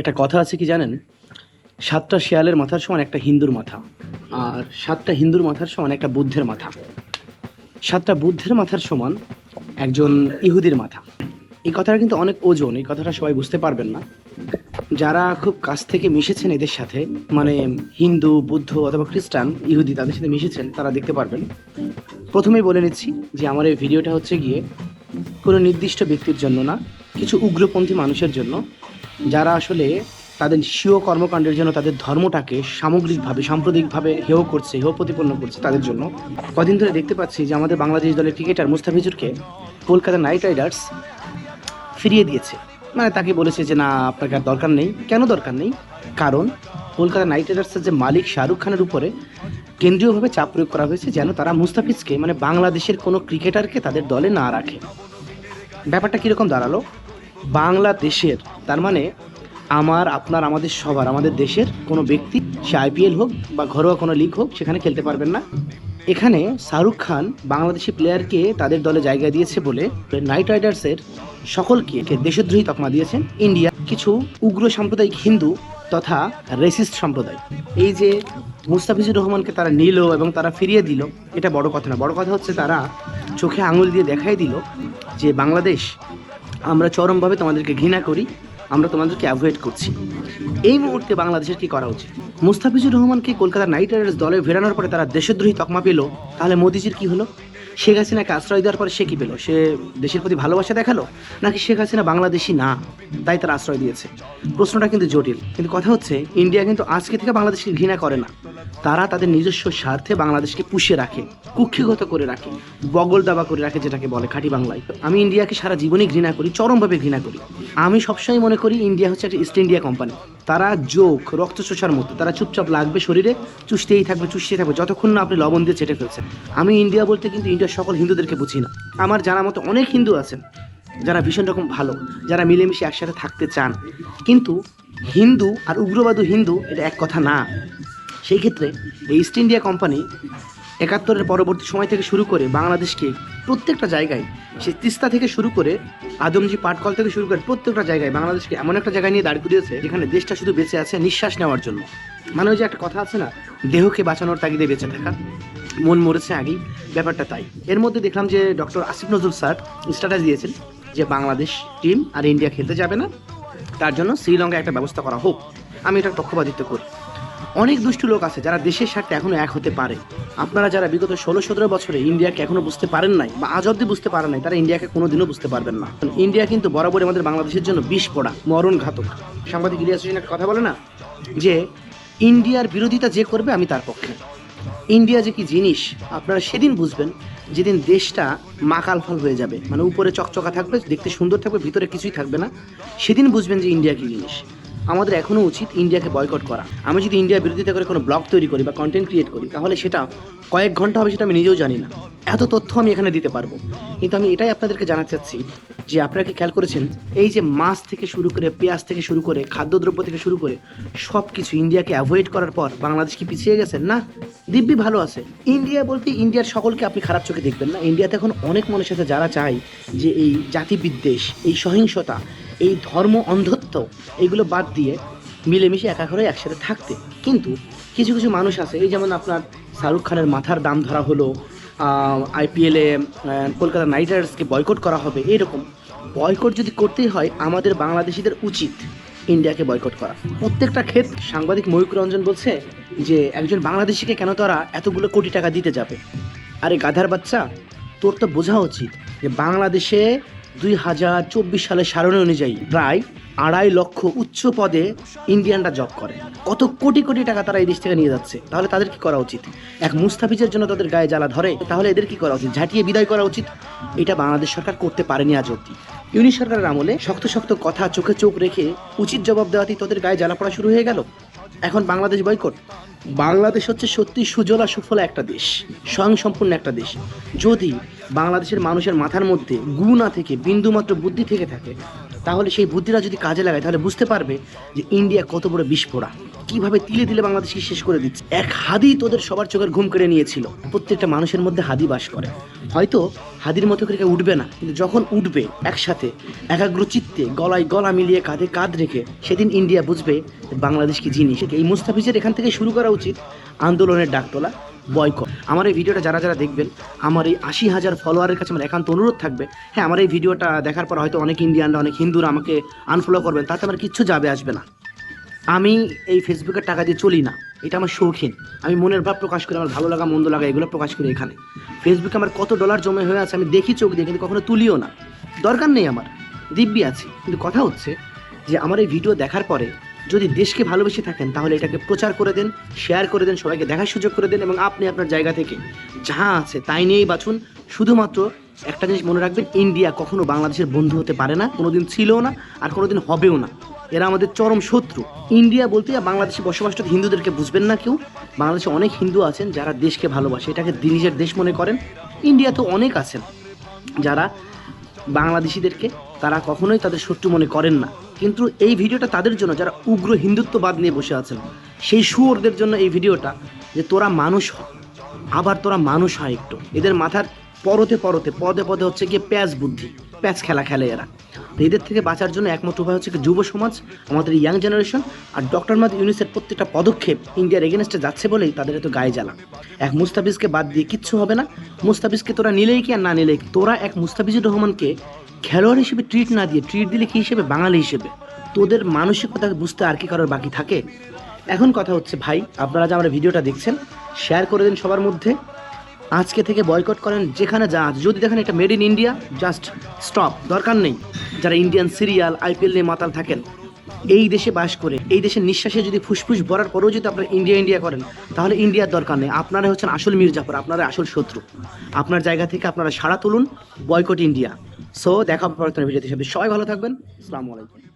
একটা কথা আছে কি জানেন? সাতটা শিয়ালের মাথার সমান একটা হিন্দুর মাথা, আর সাতটা হিন্দুর মাথার সমান একটা বুদ্ধের মাথা। সাতটা বুদ্ধের মাথার সমান একজন ইহুদির মাথা। এই কথাটা কিন্তু অনেক ওজন, এই কথাটা সবাই বুঝতে পারবেন না। যারা খুব কাছ থেকে মিশেছেন এদের সাথে মানে হিন্দু, বুদ্ধ অথবা খ্রিস্টান, ইহুদি তাদের সাথে মিশেছেন, তারা দেখতে পারবেন। প্রথমেই বলে নিচ্ছি যে আমার এই ভিডিওটা হচ্ছে গিয়ে কোনো নির্দিষ্ট ব্যক্তির জন্য না, কিছু উগ্রপন্থী মানুষের জন্য যারা আসলে তাদের স্বীয় কর্মকাণ্ডের জন্য তাদের ধর্মটাকে সামগ্রিকভাবে সাম্প্রদায়িকভাবে হেয় করছে, হেয় প্রতিপন্ন করছে তাদের জন্য। কদিন ধরে দেখতে পাচ্ছি যে আমাদের বাংলাদেশ দলের ক্রিকেটার মুস্তাফিজুরকে কলকাতা নাইট রাইডার্স ফিরিয়ে দিয়েছে। মানে তাকে বলেছে যে, না, আপনাকে আর দরকার নেই। কেন দরকার নেই? কারণ কলকাতা নাইট রাইডার্সের যে মালিক শাহরুখ খানের উপরে কেন্দ্রীয়ভাবে চাপ প্রয়োগ করা হয়েছে যেন তারা মুস্তাফিজকে মানে বাংলাদেশের কোনো ক্রিকেটারকে তাদের দলে না রাখে। ব্যাপারটা কীরকম দাঁড়াল? বাংলাদেশের তার মানে আমার, আপনার, আমাদের সবার, আমাদের দেশের কোনো ব্যক্তি, সে আইপিএল হোক বা ঘরোয়া কোনো লিগ হোক, সেখানে খেলতে পারবেন না। এখানে শাহরুখ খান বাংলাদেশি প্লেয়ারকে তাদের দলে জায়গা দিয়েছে বলে নাইট রাইডার্সের সকলকে দেশদ্রোহী তকমা দিয়েছেন ইন্ডিয়া। কিছু উগ্র সাম্প্রদায়িক হিন্দু তথা রেসিস্ট সম্প্রদায়। এই যে মুস্তাফিজুর রহমানকে তারা নিল এবং তারা ফিরিয়ে দিল, এটা বড় কথা না। বড় কথা হচ্ছে তারা চোখে আঙুল দিয়ে দেখাই দিল যে বাংলাদেশ, আমরা চরমভাবে তোমাদেরকে ঘৃণা করি আমরা তোমাদেরকে অ্যাভয়েড করছি। এই মুহূর্তে বাংলাদেশের কি করা উচিত? মুস্তাফিজুর রহমানকে কলকাতা নাইট রাইডার্স দলে ফেরানোর পরে তারা দেশদ্রোহী তকমা পেল, তাহলে মোদিজির কি হলো? শেখ হাসিনাকে আশ্রয় দেওয়ার পরে সে কি পেল? সে দেশের প্রতি ভালোবাসা দেখাল? নাকি শেখ হাসিনা বাংলাদেশি না, তাই তার আশ্রয় দিয়েছে? প্রশ্নটা কিন্তু জটিল। কিন্তু কথা হচ্ছে, ইন্ডিয়া কিন্তু আজকে থেকে বাংলাদেশকে ঘৃণা করে না। তারা তাদের নিজস্ব স্বার্থে বাংলাদেশকে পুষিয়ে রাখে, কুক্ষিগত করে রাখে, বগল দাবা করে রাখে যেটাকে বলে খাঁটি বাংলায়। আমি ইন্ডিয়াকে সারা জীবনই ঘৃণা করি, চরমভাবে ঘৃণা করি। আমি সবসময় মনে করি ইন্ডিয়া হচ্ছে একটা ইস্ট ইন্ডিয়া কোম্পানি। তারা যোগ রক্ত চোষার মতো, তারা চুপচাপ লাগবে শরীরে, চুষতেই থাকবে চুষতেই থাকবে, যতক্ষণ না আপনি লবণ দিয়ে চেটে ফেলছেন। আমি ইন্ডিয়া বলতে কিন্তু ইন্ডিয়ার সকল হিন্দুদেরকে বুঝি না। আমার জানা মতো অনেক হিন্দু আছেন, যারা ভীষণ রকম ভালো, যারা মিলেমিশে একসাথে থাকতে চান। কিন্তু হিন্দু আর উগ্রবাদী হিন্দু এটা এক কথা না। সেই ক্ষেত্রে এই ইস্ট ইন্ডিয়া কোম্পানি একাত্তরের পরবর্তী সময় থেকে শুরু করে বাংলাদেশকে প্রত্যেকটা জায়গায় সে তিস্তা থেকে শুরু করে আদমজি পাটকল থেকে শুরু করে প্রত্যেকটা জায়গায় বাংলাদেশকে এমন একটা জায়গায় নিয়ে দাঁড় করিয়েছে যেখানে দেশটা শুধু বেঁচে আছে নিঃশ্বাস নেওয়ার জন্য। মানে ওই যে একটা কথা আছে না, দেহকে বাঁচানোর তাগিদে বেঁচে থাকা। মন মরেছে আগেই, ব্যাপারটা তাই। এর মধ্যে দেখলাম যে doctor Asif Nazrul sir status দিয়েছেন যে বাংলাদেশ টিম আর ইন্ডিয়া খেলতে যাবে না। তার জন্য শ্রীলঙ্কায় একটা ব্যবস্থা করা হোক। আমি এটা পক্ষপাতিত্ব করি। অনেক দুষ্টু লোক আছে যারা দেশের স্বার্থে এখনও এক হতে পারে। আপনারা যারা বিগত ষোলো সতেরো বছরে ইন্ডিয়াকে এখনও বুঝতে পারেন নাই বা আজ অব্দি বুঝতে পারেন নাই, তারা ইন্ডিয়াকে কোনোদিনও বুঝতে পারবেন না। ইন্ডিয়া কিন্তু বরাবরই আমাদের বাংলাদেশের জন্য বিষ পড়া, মরণ ঘাতক। সাংবাদিক ইলিয়াস হোসেন একটা কথা বলে না? যে ইন্ডিয়ার বিরোধিতা যে করবে আমি তার পক্ষে। ইন্ডিয়া যে কি জিনিস, আপনারা সেদিন বুঝবেন যেদিন দেশটা মাকাল ফল হয়ে যাবে। মানে উপরে চকচকা থাকবে, দেখতে সুন্দর থাকবে, ভিতরে কিছুই থাকবে না। সেদিন বুঝবেন যে ইন্ডিয়া কি জিনিস। আমাদের এখনও উচিত ইন্ডিয়াকে বয়কট করা। আমি যদি ইন্ডিয়ার বিরোধিতা করে কোনো ব্লগ তৈরি করি বা কন্টেন্ট ক্রিয়েট করি, তাহলে সেটা কয়েক ঘণ্টা হবে সেটা আমি নিজেও জানি না। এত তথ্য আমি এখানে দিতে পারব। কিন্তু আমি এটাই আপনাদেরকে জানাতে চাচ্ছি যে আপনারা কি খেয়াল করেছেন, এই যে মাছ থেকে শুরু করে, পেঁয়াজ থেকে শুরু করে, খাদ্যদ্রব্য থেকে শুরু করে সব কিছু ইন্ডিয়াকে অ্যাভয়েড করার পর বাংলাদেশ কি পিছিয়ে গেছে? না, দিব্যি ভালো আছে। ইন্ডিয়া বলতে ইন্ডিয়ার সকলকে আপনি খারাপ চোখে দেখবেন না। ইন্ডিয়াতে এখন অনেক মানুষ আছে যারা চায় যে এই জাতি বিদ্বেষ এই সহিংসতা, এই ধর্ম অন্ধত্ব এগুলো বাদ দিয়ে মিলেমিশে একা করে একসাথে থাকতে। কিন্তু কিছু কিছু মানুষ আছে, এই যেমন আপনার শাহরুখ খানের মাথার দাম ধরা হলো আইপিএলে কলকাতা নাইট রাইডার্সকে বয়কট করা হবে, এইরকম। বয়কট যদি করতেই হয়, আমাদের বাংলাদেশিদের উচিত ইন্ডিয়াকে বয়কট করা। প্রত্যেকটা ক্ষেত, সাংবাদিক ময়ূক রঞ্জন বলছে যে, একজন বাংলাদেশিকে কেন তারা এতগুলো কোটি টাকা দিতে যাবে? আরে গাধার বাচ্চা, তোর তো বোঝা উচিত যে, বাংলাদেশে দুই হাজার চব্বিশ সালের সারণী অনুযায়ী প্রায় আড়াই লক্ষ উচ্চ পদে ইন্ডিয়ানরা জব করে। কত কোটি কোটি টাকা তারা এই দেশ থেকে নিয়ে যাচ্ছে? তাহলে তাদের কি করা উচিত? এক মুস্তাফিজের জন্য তাদের গায়ে জ্বালা ধরে, তাহলে এদের কি করা উচিত? ঝাঁটিয়ে বিদায় করা উচিত? এটা বাংলাদেশ সরকার করতে পারেনি আজ অব্দি ইউনিট সরকারের আমলে শক্ত শক্ত কথা চোখে চোখ রেখে উচিত জবাব দেওয়াতেই তাদের গায়ে জ্বালা পড়া শুরু হয়ে গেল। এখন বাংলাদেশ বয়কট। বাংলাদেশ হচ্ছে সত্যি সুজলা সুফলা একটা দেশ, স্বয়ংসম্পূর্ণ একটা দেশ। যদি বাংলাদেশের মানুষের মাথার মধ্যে গু না থেকে, বিন্দুমাত্র বুদ্ধি থেকে থাকে, তাহলে সেই বুদ্ধিটা যদি কাজে লাগায়, তাহলে বুঝতে পারবে যে ইন্ডিয়া কত বড় বিস্ফোরা। কীভাবে তিলে তিলে বাংলাদেশকে শেষ করে দিচ্ছে। এক হাদি তোদের সবার চোখের ঘুম কেড়ে নিয়েছিল। প্রত্যেকটা মানুষের মধ্যে হাদি বাস করে। হয়তো হাদির মতো করে উঠবে না, কিন্তু যখন উঠবে একসাথে, একাগ্র চিত্তে, গলায় গলা মিলিয়ে কাঁধে কাঁধ রেখে, সেদিন ইন্ডিয়া বুঝবে বাংলাদেশ কি জিনিস। এই মুস্তাফিজের এখান থেকে শুরু করা উচিত আন্দোলনের ডাকতলা বয়কট। আমার এই ভিডিওটা যারা যারা দেখবেন, আমার এই আশি হাজার ফলোয়ারের কাছে আমার একান্ত অনুরোধ থাকবে হ্যাঁ আমার এই ভিডিওটা দেখার পর হয়তো অনেক ইন্ডিয়ানরা অনেক হিন্দুরা আমাকে আনফলো করবেন, তাতে আমার কিচ্ছু যাবে আসবে না। আমি এই ফেসবুকের টাকা দিয়ে চলি না, এটা আমার শৌখিন। আমি মনের ভাব প্রকাশ করি, আমার ভালো লাগা, মন্দ লাগা, এগুলো প্রকাশ করি এখানে। ফেসবুকে আমার কত ডলার জমে হয়ে আছে আমি দেখি চোখ দিয়ে, কিন্তু কখনো তুলিও না। দরকার নেই আমার, দিব্যি আছে। কিন্তু কথা হচ্ছে যে, আমার এই ভিডিও দেখার পরে যদি দেশকে ভালোবেসে থাকেন, তাহলে এটাকে প্রচার করে দেন শেয়ার করে দেন, সবাইকে দেখার সুযোগ করে দেন এবং আপনি আপনার জায়গা থেকে যা আছে তাই নিয়েই বাঁচুন। শুধুমাত্র একটা জিনিস মনে রাখবেন, ইন্ডিয়া কখনো বাংলাদেশের বন্ধু হতে পারে না, কোনোদিন ছিলও না আর কোনোদিন হবেও না। এরা আমাদের চরম শত্রু। ইন্ডিয়া বলতে বাংলাদেশে বসবাসরত হিন্দুদেরকে বুঝবেন না কেউ। বাংলাদেশে অনেক হিন্দু আছেন যারা দেশকে ভালোবাসে, এটাকে নিজের দেশ মনে করেন। ইন্ডিয়া তো অনেক আছেন যারা বাংলাদেশিদেরকে তারা কখনোই তাদের শত্রু মনে করেন না। কিন্তু এই ভিডিওটা তাদের জন্য, যারা উগ্র হিন্দুত্ববাদ নিয়ে বসে আছেন, সেই সুয়রদের জন্য এই ভিডিওটা যে তোরা মানুষ হ, আবার তোরা মানুষ হয় একটু। এদের মাথার পরতে পরতে, পদে পদে হচ্ছে গিয়ে প্যাচ বুদ্ধি, প্যাচ খেলা খেলে এরা। এদের থেকে বাঁচার জন্য একমাত্র উপায় হচ্ছে যুব সমাজ, আমাদের ইয়াং জেনারেশন আর ডক্টর মাদ ইউনিসের প্রত্যেকটা পদক্ষেপ ইন্ডিয়ার এগেনস্টে যাচ্ছে বলেই তাদের এত গায়ে জ্বালা। এক মুস্তাফিজকে বাদ দিয়ে কিচ্ছু হবে না। মুস্তাফিজকে তোরা নিলেই কি আর না নিলেই? তোরা এক মুস্তাফিজুর রহমানকে খেলোয়াড় হিসেবে ট্রিট না দিয়ে ট্রিট দিলে কি হিসেবে? বাঙালি হিসেবে। তোদের মানসিকতা বুঝতে আর কি কারোর বাকি থাকে? এখন কথা হচ্ছে, ভাই, আপনারা যে আমার ভিডিওটা দেখছেন শেয়ার করে দিন সবার মধ্যে। আজকে থেকে বয়কট করেন যেখানে যা যদি দেখেন এটা made in India just stop দরকার নেই। যারা ইন্ডিয়ান সিরিয়াল আইপিএল নিয়ে মাতাল থাকেন, এই দেশে বাস করে, এই দেশের নিঃশ্বাসে যদি ফুসফুস ভরার পরেও যদি আপনারা ইন্ডিয়া ইন্ডিয়া করেন, তাহলে ইন্ডিয়ার দরকার নেই। আপনারা হচ্ছেন আসল মির্জাফর আপনারা আসল শত্রু। আপনার জায়গা থেকে আপনারা সাড়া তুলুন, বয়কট ইন্ডিয়া সো দেখা হবে ভিডিওতে। সবাই ভালো থাকবেন। আসসালামু আলাইকুম।